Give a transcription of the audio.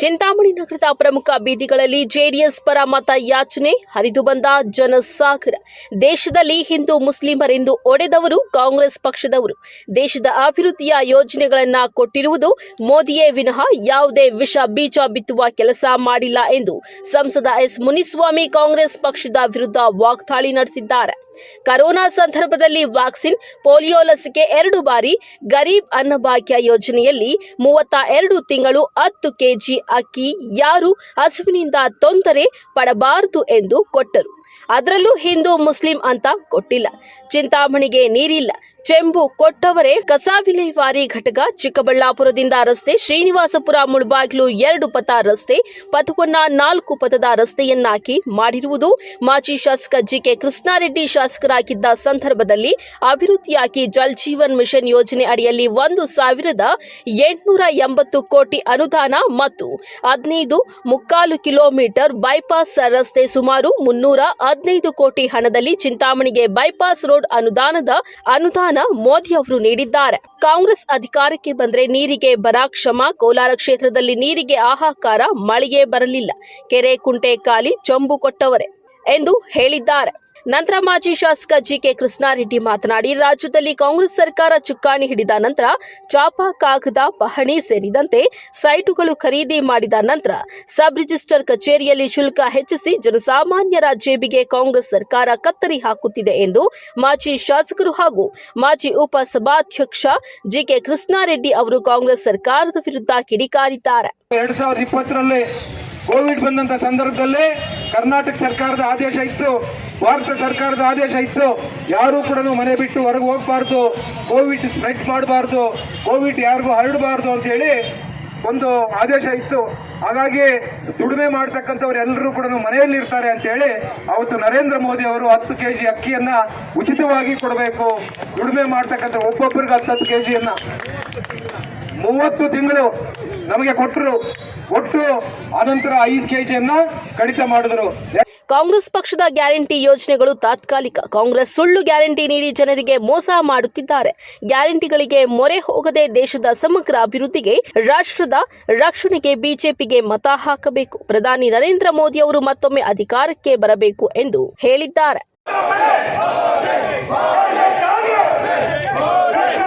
ಚಿಂತಾಮಣಿ ನಗರದ ಪ್ರಮುಖ ಬೀದಿಗಳಲ್ಲಿ ಜೆಡಿಎಸ್ ಪರ ಮತ ಯಾಚನೆ ಹರಿದು ಬಂದ ಜನಸಾಗರ. ದೇಶದಲ್ಲಿ ಹಿಂದೂ ಮುಸ್ಲಿಮರೆಂದು ಒಡೆದವರು ಕಾಂಗ್ರೆಸ್ ಪಕ್ಷದವರು. ದೇಶದ ಅಭಿವೃದ್ಧಿಯ ಯೋಜನೆಗಳನ್ನು ಕೊಟ್ಟಿರುವುದು ಮೋದಿಯೇ ವಿನಃ ಯಾವುದೇ ವಿಷ ಬೀಜ ಬಿತ್ತುವ ಕೆಲಸ ಮಾಡಿಲ್ಲ ಎಂದು ಸಂಸದ ಎಸ್ ಮುನಿಸ್ವಾಮಿ ಕಾಂಗ್ರೆಸ್ ಪಕ್ಷದ ವಿರುದ್ಧ ವಾಗ್ದಾಳಿ ನಡೆಸಿದ್ದಾರೆ. ಕರೋನಾ ಸಂದರ್ಭದಲ್ಲಿ ವ್ಯಾಕ್ಸಿನ್, ಪೋಲಿಯೋ ಲಸಿಕೆ ಎರಡು ಬಾರಿ, ಗರೀಬ್ ಅನ್ನಭಾಗ್ಯ ಯೋಜನೆಯಲ್ಲಿ ಮೂವತ್ತ ಎರಡು ತಿಂಗಳು ಹತ್ತು ಕೆಜಿ ಅಕ್ಕಿ, ಯಾರು ಹಸುವಿನಿಂದ ತೊಂದರೆ ಪಡಬಾರದು ಎಂದು ಕೊಟ್ಟರು. ಅದರಲ್ಲೂ ಹಿಂದೂ ಮುಸ್ಲಿಂ ಅಂತ ಕೊಟ್ಟಿಲ್ಲ. ಚಿಂತಾಮಣಿಗೆ ನೀರಿಲ್ಲ. ಚೆಂಬು ಕೊಟ್ಟವರೇ ಕಸ ವಿಲೇವಾರಿ ಘಟಕ ಚಿಕ್ಕಬಳ್ಳಾಪುರದಿಂದ ರಸ್ತೆ ಶ್ರೀನಿವಾಸಪುರ ಮುಳಬಾಗಿಲು ಎರಡು ಪಥ ರಸ್ತೆ ಪಥವನ್ನ ನಾಲ್ಕು ಪಥದ ರಸ್ತೆಯನ್ನಾಗಿ ಮಾಡಿರುವುದು ಮಾಜಿ ಶಾಸಕ ಜಿಕೆ ಕೃಷ್ಣಾರೆಡ್ಡಿ ಶಾಸಕರಾಗಿದ್ದ ಸಂದರ್ಭದಲ್ಲಿ ಅಭಿವೃದ್ಧಿಯಾಗಿ ಜಲ್ ಜೀವನ್ ಮಿಷನ್ ಯೋಜನೆ ಅಡಿಯಲ್ಲಿ ಒಂದು ಸಾವಿರದ ಎಂಟುನೂರ ಎಂಬತ್ತು ಕೋಟಿ ಅನುದಾನ ಮತ್ತು ಹದಿನೈದು ಮುಕ್ಕಾಲು ಕಿಲೋಮೀಟರ್ ಬೈಪಾಸ್ ರಸ್ತೆ ಸುಮಾರು ಮುನ್ನೂರ ಹದಿನೈದು ಕೋಟಿ ಹಣದಲ್ಲಿ ಚಿಂತಾಮಣಿಗೆ ಬೈಪಾಸ್ ರೋಡ್ ಅನುದಾನದ ಅನುದಾನ ಮೋದಿ ಅವರು ನೀಡಿದ್ದಾರೆ. ಕಾಂಗ್ರೆಸ್ ಅಧಿಕಾರಕ್ಕೆ ಬಂದ್ರೆ ನೀರಿಗೆ ಬರ, ಕ್ಷಮ, ಕೋಲಾರ ಕ್ಷೇತ್ರದಲ್ಲಿ ನೀರಿಗೆ ಆಹಾಕಾರ ಮಳೆಯೇ ಬರಲಿಲ್ಲ. ಕೆರೆ, ಕುಂಟೆ ಖಾಲಿ ಚಂಬು ಕೊಟ್ಟವರೇ ಎಂದು ಹೇಳಿದ್ದಾರೆ. ನಂತರ ಮಾಜಿ ಶಾಸಕ ಜಿಕೆ ಕೃಷ್ಣಾರೆಡ್ಡಿ ಮಾತನಾಡಿ, ರಾಜ್ಯದಲ್ಲಿ ಕಾಂಗ್ರೆಸ್ ಸರ್ಕಾರ ಚುಕ್ಕಾಣಿ ಹಿಡಿದ ನಂತರ ಚಾಪ, ಕಾಗದ ಪಹಣಿ ಸೇರಿದಂತೆ ಸೈಟುಗಳು ಖರೀದಿ ಮಾಡಿದ ನಂತರ ಸಬ್ ರಿಜಿಸ್ಟರ್ ಕಚೇರಿಯಲ್ಲಿ ಶುಲ್ಕ ಹೆಚ್ಚಿಸಿ ಜನಸಾಮಾನ್ಯರ ಜೇಬಿಗೆ ಕಾಂಗ್ರೆಸ್ ಸರ್ಕಾರ ಕತ್ತರಿ ಹಾಕುತ್ತಿದೆ ಎಂದು ಮಾಜಿ ಶಾಸಕರು ಹಾಗೂ ಮಾಜಿ ಉಪಸಭಾಧ್ಯಕ್ಷ ಜಿಕೆ ಕೃಷ್ಣಾರೆಡ್ಡಿ ಅವರು ಕಾಂಗ್ರೆಸ್ ಸರ್ಕಾರದ ವಿರುದ್ಧ ಕಿಡಿಕಾರಿದ್ದಾರೆ. ಎರಡ್ ಸಾವಿರದ ಇಪ್ಪತ್ತರಲ್ಲಿ ಕೋವಿಡ್ ಬಂದಂತ ಸಂದರ್ಭದಲ್ಲಿ ಕರ್ನಾಟಕ ಸರ್ಕಾರದ ಆದೇಶ ಇತ್ತು, ಭಾರತ ಸರ್ಕಾರದ ಆದೇಶ ಇತ್ತು. ಯಾರು ಕೂಡ ಮನೆ ಬಿಟ್ಟು ಹೊರಗೆ ಹೋಗಬಾರ್ದು, ಕೋವಿಡ್ ಸ್ಪ್ರೆಡ್ ಮಾಡಬಾರ್ದು, ಕೋವಿಡ್ ಯಾರಿಗೂ ಹರಡಬಾರ್ದು ಅಂತ ಹೇಳಿ ಒಂದು ಆದೇಶ ಇತ್ತು. ಹಾಗಾಗಿ ದುಡಿಮೆ ಮಾಡ್ತಕ್ಕಂಥವ್ರು ಎಲ್ಲರೂ ಕೂಡ ಮನೆಯಲ್ಲಿ ಇರ್ತಾರೆ ಅಂತ ಹೇಳಿ ಅವತ್ತು ನರೇಂದ್ರ ಮೋದಿ ಅವರು ಹತ್ತು ಕೆ ಜಿ ಅಕ್ಕಿಯನ್ನ ಉಚಿತವಾಗಿ ಕೊಡಬೇಕು. ದುಡಿಮೆ ಮಾಡ್ತಕ್ಕಂಥ ಒಬ್ಬೊಬ್ಬರಿಗೆ ಹತ್ತು ಹತ್ತು ಕೆಜಿಯನ್ನ. ಮೂವತ್ತು ತಿಂಗಳು ನಮಗೆ ಕೊಟ್ಟರು ಒಟ್ಟು ಅನಂತರ ಐದು ಕೆಜಿಯನ್ನ ಕಡಿತ ಮಾಡಿದ್ರು. ಕಾಂಗ್ರೆಸ್ ಪಕ್ಷದ ಗ್ಯಾರಂಟಿ ಯೋಜನೆಗಳು ತಾತ್ಕಾಲಿಕ. ಕಾಂಗ್ರೆಸ್ ಸುಳ್ಳು ಗ್ಯಾರಂಟಿ ನೀಡಿ ಜನರಿಗೆ ಮೋಸ ಮಾಡುತ್ತಿದ್ದಾರೆ. ಗ್ಯಾರಂಟಿಗಳಿಗೆ ಮೊರೆ ಹೋಗದೆ ದೇಶದ ಸಮಗ್ರ ಅಭಿವೃದ್ಧಿಗೆ ರಾಷ್ಟ್ರದ ರಕ್ಷಣೆಗೆ ಬಿಜೆಪಿಗೆ ಮತ ಹಾಕಬೇಕು. ಪ್ರಧಾನಿ ನರೇಂದ್ರ ಮೋದಿ ಅವರು ಮತ್ತೊಮ್ಮೆ ಅಧಿಕಾರಕ್ಕೆ ಬರಬೇಕು ಎಂದು ಹೇಳಿದ್ದಾರೆ.